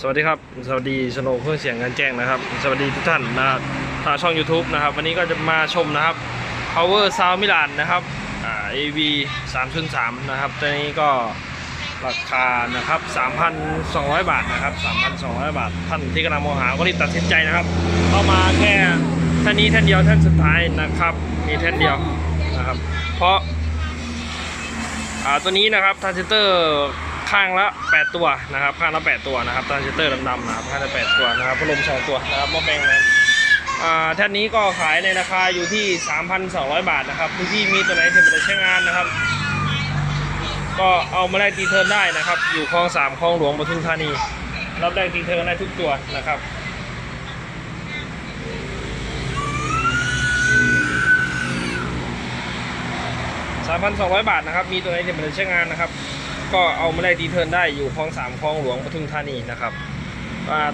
สวัสดีครับ สวัสดีชโนเครื่องเสียงงานแจ้งนะครับ สวัสดีทุกท่านนะทางช่อง YouTube นะครับ วันนี้ก็จะมาชมนะครับ Power Sound Milan นะครับอ่า AV 3.3นะครับตัวนี้ก็ราคานะครับ 3,200 บาทนะครับ 3,200 บาท ท่านที่กำลังมองหาก็รีบตัดสินใจนะครับเข้ามาแค่ท่านนี้ท่านเดียวท่านสุดท้ายนะครับ มีท่านเดียวนะครับ เพราะตัวนี้นะครับทรานซิสเตอร์ ข้างละ 8 ตัวนะครับ ข้างละ 8 ตัวนะครับทรานซิสเตอร์ดำๆนะครับข้างละ 8 ตัวนะครับพัดลมสองตัวนะครับหม้อแปลงนะอ่าแท่านนี้ก็ขายในราคาอยู่ที่ 3,200 บาทนะครับที่ที่มีตัวไหนที่ม่ได้ใช้งานนะครับ ก็เอามาแลกตีเทิร์นได้นะครับ อยู่คลองสามคลองหลวงปทุมธานี รับแลกตีเทิร์นได้ทุกตัวนะครับ3,200 บาทนะครับ มีตัวไหนที่มันใช้งานนะครับ ก็เอามาได้ดีเทิร์นได้อยู่คลองสามคลองหลวงปทุมธานีนะครับ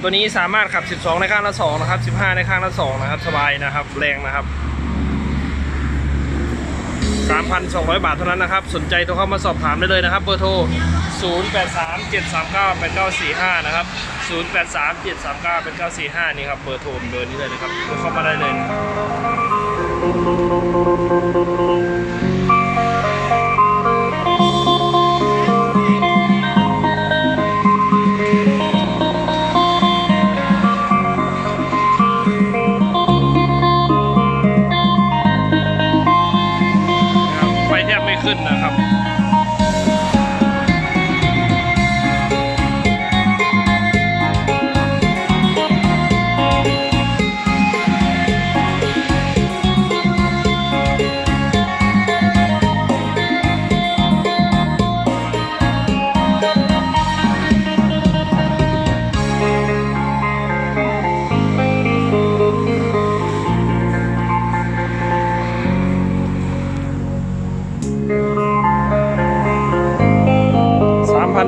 ตัวนี้สามารถขับ 12 ในข้างละ2นะครับ 15 ในข้างละ2นะครับ สบายนะครับ แรงนะครับ 3,200 บาทเท่านั้นนะครับ สนใจโทรเข้ามาสอบถามได้เลยนะครับ เบอร์โทร 0837398945 นะครับ 0837398945 นี่ครับ เบอร์โทรเบอร์นี้เลยนะครับโทรเข้ามาได้เลย ขึ้นนะ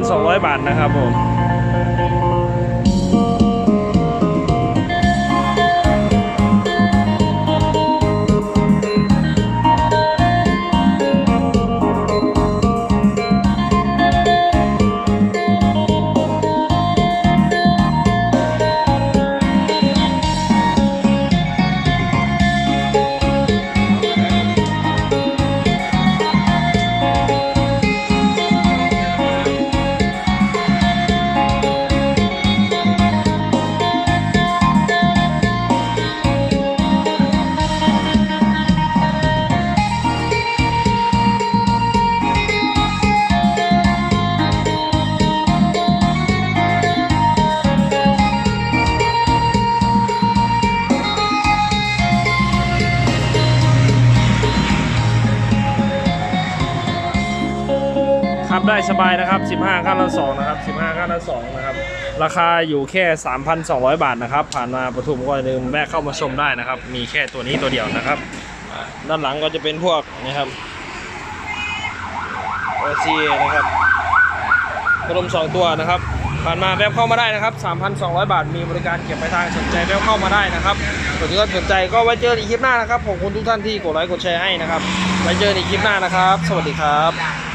1,200 บาทนะครับผม ขับได้สบายนะครับ 15ข้างละ2นะครับ 15ข้างละ2นะครับ ราคาอยู่แค่ 3,200 บาทนะครับ ผ่านมาปทุมก็อย่าลืมแวะเข้ามาชมได้นะครับ มีแค่ตัวนี้ตัวเดียวนะครับ ด้านหลังก็จะเป็นพวกนะครับโอซีนะครับพัดลมสองตัวนะครับ ผ่านมาแวะเข้ามาได้นะครับ 3,200 บาท มีบริการเก็บปทางสนใจแวะเข้ามาได้นะครับส่วนที่ก็สนใจก็ไว้เจอกันอีกคลิปหน้านะครับขอบคุณทุกท่านที่กดไลค์กดแชร์ให้นะครับไว้เจอกันอีกคลิปหน้านะครับ สวัสดีครับ